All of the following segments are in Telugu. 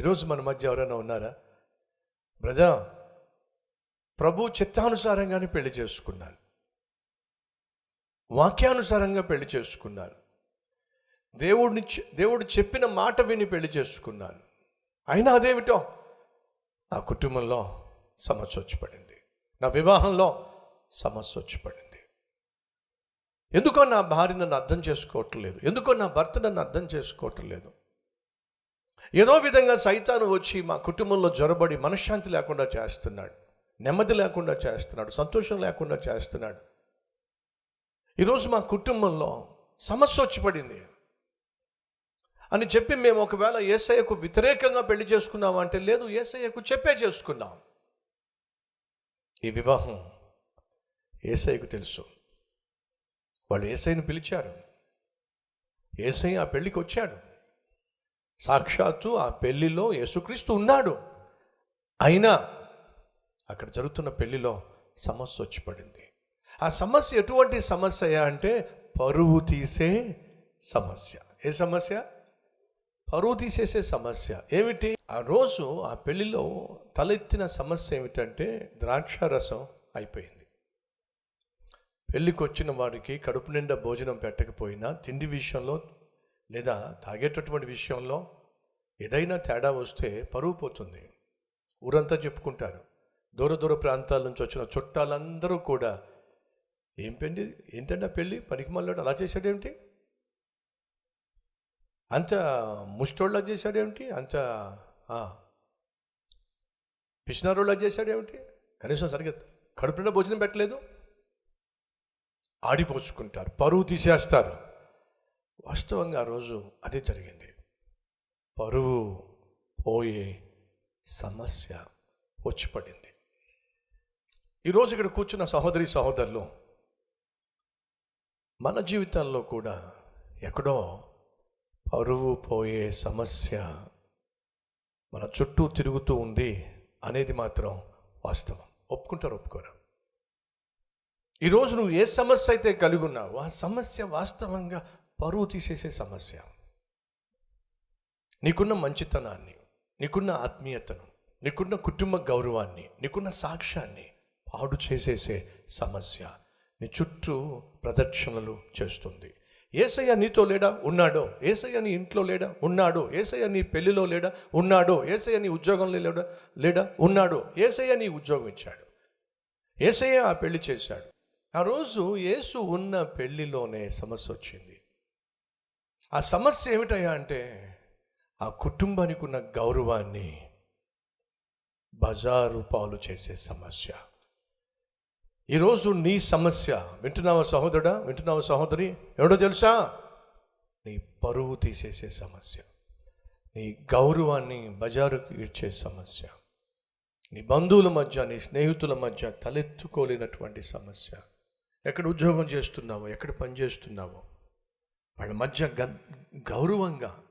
ఈరోజు మన మధ్య ఎవరైనా ఉన్నారా? ప్రజా ప్రభు చిత్తానుసారంగానే పెళ్ళి చేసుకున్నాను వాక్యానుసారంగా పెళ్ళి చేసుకున్నాను దేవుడిని దేవుడు చెప్పిన మాట విని పెళ్ళి చేసుకున్నాను అయినా అదేమిటో? నా కుటుంబంలో సమస్య వచ్చి పడింది నా వివాహంలో సమస్య వచ్చి పడింది ఎందుకో నా భార్య నన్ను అర్థం చేసుకోవటం లేదు ఎందుకో నా భర్త నన్ను అర్థం చేసుకోవటం లేదు ఏదో విధంగా సైతాను వచ్చి మా కుటుంబంలో జ్వరబడి మనశ్శాంతి లేకుండా చేస్తున్నాడు నెమ్మది లేకుండా చేస్తున్నాడు సంతోషం లేకుండా చేస్తున్నాడు. ఈరోజు మా కుటుంబంలో సమస్య వచ్చి పడింది. అని చెప్పి మేము ఒకవేళ ఏసయ్యకు వ్యతిరేకంగా పెళ్ళి చేసుకున్నాం అంటే లేదు ఏసయ్యకు చెప్పే చేసుకున్నాం. ఈ వివాహం ఏసయ్యకు తెలుసు. వాళ్ళు ఏసైని పిలిచారు. ఏసై ఆ పెళ్ళికి వచ్చాడు. సాక్షాత్తు ఆ పెళ్ళిలో యేసుక్రీస్తు ఉన్నాడు. అయినా అక్కడ జరుగుతున్న పెళ్ళిలో సమస్య వచ్చి పడింది. ఆ సమస్య ఎటువంటి సమస్య అంటే పరువు తీసే సమస్య. ఏ సమస్య? పరువు తీసేసే సమస్య. ఏమిటి? ఆ రోజు ఆ పెళ్ళిలో తలెత్తిన సమస్య ఏమిటంటే ద్రాక్ష రసం అయిపోయింది. పెళ్ళికి వచ్చిన వారికి కడుపు నిండా భోజనం పెట్టకపోయినా తిండి విషయంలో లేదా తాగేటటువంటి విషయంలో ఏదైనా తేడా వస్తే పరువు పోతుంది. ఊరంతా చెప్పుకుంటారు. దూర దూర ప్రాంతాల నుంచి వచ్చిన చుట్టాలందరూ కూడా ఏం పెండి ఏంటంటే పెళ్ళి? పనికి మళ్ళాడు అలా చేశాడేమిటి? అంత ముష్టోళ్ళ చేశాడేమిటి? అంత పిసినారోళ్ళ చేశాడేమిటి? కనీసం సరిగ్గా కడుపు భోజనం పెట్టలేదు. ఆడిపోచుకుంటారు పరువు తీసేస్తారు. వాస్తవంగా ఆ రోజు అదే జరిగింది. పరువు పోయే సమస్య వచ్చి పడింది ఈరోజు ఇక్కడ కూర్చున్న సహోదరి సహోదరులు మన జీవితాల్లో కూడా ఎక్కడో పరువు పోయే సమస్య మన చుట్టూ తిరుగుతూ ఉంది అనేది మాత్రం వాస్తవం. ఒప్పుకుంటారు ఒప్పుకోరు. ఈరోజు నువ్వు ఏ సమస్య అయితే కలిగి ఉన్నావో ఆ సమస్య వాస్తవంగా పరువు తీసేసే సమస్య. నీకున్న మంచితనాన్ని నీకున్న ఆత్మీయతను నీకున్న కుటుంబ గౌరవాన్ని నీకున్న సాక్ష్యాన్ని పాడు చేసేసే సమస్య నీ చుట్టూ ప్రదక్షిణలు చేస్తుంది. ఏసయ్య నీతో లేడా? ఉన్నాడో? ఏసయ్య నీ ఇంట్లో లేడా? ఉన్నాడో? ఏసయ్య నీ పెళ్ళిలో లేడా? ఉన్నాడో? ఏసయ్య నీ ఉద్యోగంలో లేడా? లేడా? ఉన్నాడో? ఏసయ్య నీ ఉద్యోగం ఇచ్చాడు. ఏసయ్య ఆ పెళ్ళి చేశాడు. ఆ రోజు యేసు ఉన్న పెళ్ళిలోనే సమస్య వచ్చింది. ఆ సమస్య ఏమిటయ్యా అంటే ఆ కుటుంబానికి ఉన్న గౌరవాన్ని బజారు పాలు చేసే సమస్య. ఈరోజు నీ సమస్య వింటున్నావా సహోదరుడా? వింటున్నావా సహోదరి? ఎవడో తెలుసా? నీ పరువు తీసేసే సమస్య. నీ గౌరవాన్ని బజారుకు ఇచ్చే సమస్య. నీ బంధువుల మధ్య నీ స్నేహితుల మధ్య తలెత్తుకోలేనటువంటి సమస్య. ఎక్కడ ఉద్యోగం చేస్తున్నావో ఎక్కడ పని చేస్తున్నావో వాళ్ళ మధ్య గ గౌరవంగా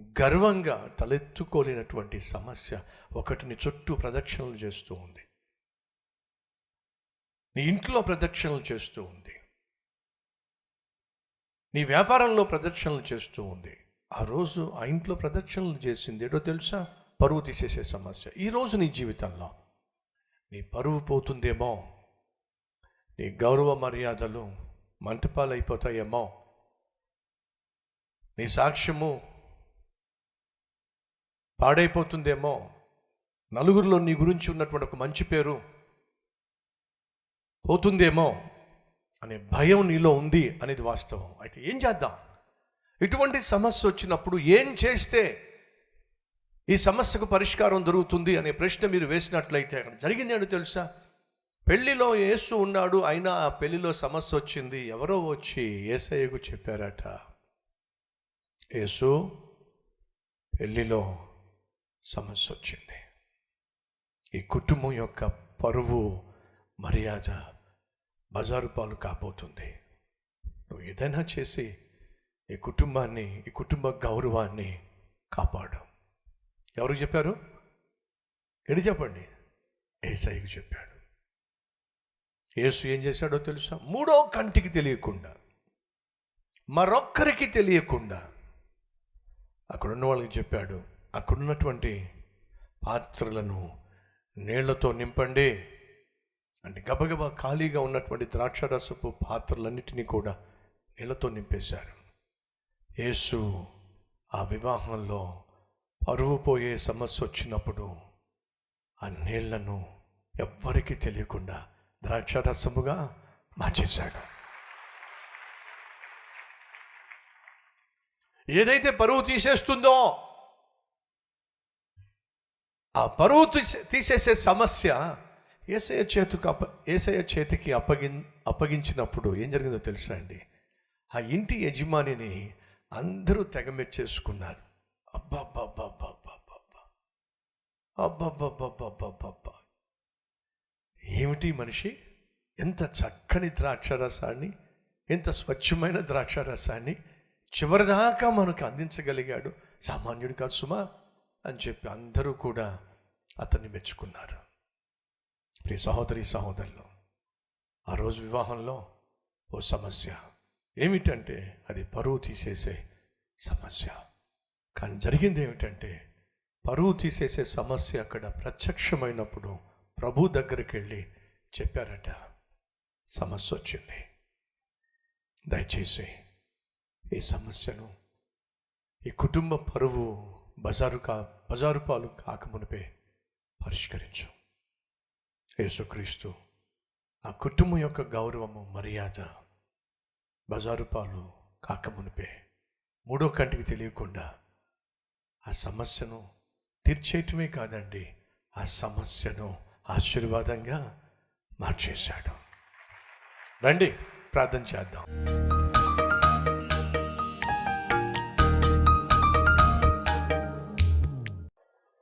గర్వంగా తలెత్తుకోలేనటువంటి సమస్య ఒకటిని చుట్టూ ప్రదక్షిణలు చేస్తూ ఉంది. నీ ఇంట్లో ప్రదక్షిణలు చేస్తూ ఉంది. నీ వ్యాపారంలో ప్రదక్షిణలు చేస్తూ ఉంది. ఆ రోజు ఆ ఇంట్లో ప్రదక్షిణలు చేసింది ఏటో తెలుసా? పరువు తీసేసే సమస్య. ఈరోజు నీ జీవితంలో నీ పరువు పోతుందేమో నీ గౌరవ మర్యాదలు మంటపాలైపోతాయేమో నీ సాక్ష్యము పాడైపోతుందేమో. నలుగురిలో నీ గురించి ఉన్నటువంటి ఒక మంచి పేరు పోతుందేమో అనే భయం నీలో ఉంది అనేది వాస్తవం. అయితే ఏం చేద్దాం? ఇటువంటి సమస్య వచ్చినప్పుడు ఏం చేస్తే ఈ సమస్యకు పరిష్కారం దొరుకుతుంది అనే ప్రశ్న మీరు వేసినట్లయితే అక్కడ జరిగింది ఏంటో తెలుసా? పెళ్ళిలో యేసు ఉన్నాడు అయినా ఆ పెళ్ళిలో సమస్య వచ్చింది. ఎవరో వచ్చి ఏసయ్యకు చెప్పారట. యేసు పెళ్ళిలో సమస్య వచ్చింది ఈ కుటుంబం యొక్క పరువు మర్యాద బజారు పాలు కాబోతుంది. నువ్వు ఏదైనా చేసి ఈ కుటుంబాన్ని ఈ కుటుంబ గౌరవాన్ని కాపాడు. ఎవరు చెప్పారు? ఎడి చెప్పండి? ఏసైకి చెప్పాడు. యేసు ఏం చేశాడో తెలుసా? మూడో కంటికి తెలియకుండా మరొక్కరికి తెలియకుండా అక్కడున్న వాళ్ళకి చెప్పాడు. అక్కడున్నటువంటి పాత్రలను నీళ్ళతో నింపండి. అంటే గబగబా ఖాళీగా ఉన్నటువంటి ద్రాక్షరసపు పాత్రలన్నిటినీ కూడా నీళ్ళతో నింపేశారు. యేసు ఆ వివాహంలో పరువు పోయే సమస్య వచ్చినప్పుడు ఆ నీళ్ళను ఎవ్వరికీ తెలియకుండా ద్రాక్షరసముగా మార్చేశాడు. ఏదైతే పరువు తీసేస్తుందో ఆ పరువు తీసే తీసేసే సమస్య ఏసయ చేతికి అప్ప ఏసయ చేతికి అప్పగి అప్పగించినప్పుడు ఏం జరిగిందో తెలుసా అండి? ఆ ఇంటి యజమానిని అందరూ తెగమెచ్చేసుకున్నారు అబ్బాబ్బాబ్బాబ్బాబ్బా ఏమిటి మనిషి? ఎంత చక్కని ద్రాక్షరసాన్ని ఎంత స్వచ్ఛమైన ద్రాక్షరసాన్ని చివరిదాకా మనకు అందించగలిగాడు. సామాన్యుడు కాదు సుమా అని చెప్పి అందరూ కూడా అతన్ని మెచ్చుకున్నారు. ప్రియ సహోదరి సహోదరులు ఆ రోజు వివాహంలో ఓ సమస్య. ఏమిటంటే అది పరువు తీసేసే సమస్య. కానీ జరిగింది ఏమిటంటే పరువు తీసేసే సమస్య అక్కడ ప్రత్యక్షమైనప్పుడు ప్రభు దగ్గరికి వెళ్ళి చెప్పారట. సమస్య వచ్చింది. దయచేసి ఈ సమస్యను ఈ కుటుంబ పరువు బజారు కా బజారు పాలు కాకమునిపే పరిష్కరించు. యేసుక్రీస్తు ఆ కుటుంబం యొక్క గౌరవము మర్యాద బజారు పాలు కాకమునిపే మూడో కంటికి తెలియకుండా ఆ సమస్యను తీర్చేయటమే కాదండి ఆ సమస్యను ఆశీర్వాదంగా మార్చేశాడు. రండి ప్రార్థన చేద్దాం.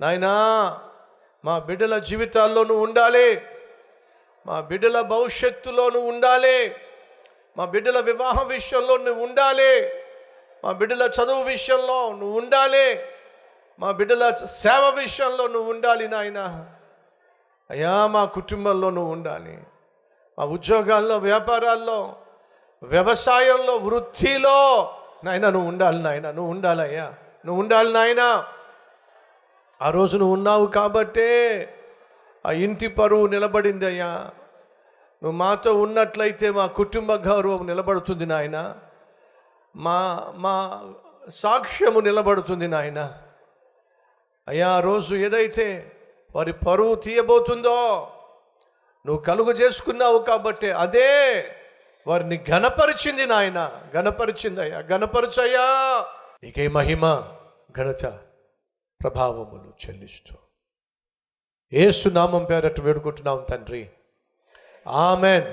నాయనా మా బిడ్డల జీవితాల్లో నువ్వు ఉండాలి. మా బిడ్డల భవిష్యత్తులో నువ్వు ఉండాలి. మా బిడ్డల వివాహం విషయంలో నువ్వు ఉండాలి. మా బిడ్డల చదువు విషయంలో నువ్వు ఉండాలి. మా బిడ్డల సేవ విషయంలో నువ్వు ఉండాలి నాయన. అయ్యా మా కుటుంబంలో నువ్వు ఉండాలి. మా ఉద్యోగాల్లో వ్యాపారాల్లో వ్యవసాయంలో వృత్తిలో నాయన నువ్వు ఉండాలి నాయన. నువ్వు ఉండాలి అయ్యా. నువ్వు ఉండాలి నాయనా. ఆ రోజు నువ్వు ఉన్నావు కాబట్టే ఆ ఇంటి పరువు నిలబడింది అయ్యా. నువ్వు మాతో ఉన్నట్లయితే మా కుటుంబ గౌరవం నిలబడుతుంది నాయన. మా మా సాక్ష్యము నిలబడుతుంది నాయన. అయ్యా ఆ రోజు ఏదైతే వారి పరువు తీయబోతుందో నువ్వు కలుగు చేసుకున్నావు కాబట్టి అదే వారిని ఘనపరిచింది నాయన. ఘనపరిచింది అయ్యా ఘనపరచయ్యా. నీకే మహిమ ఘనత. ప్రభావములు చెల్లిస్తూ. ఏసు నామం పేరట్టు వేడుకుంటున్నాం తండ్రి. ఆమెన్.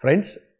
ఫ్రెండ్స్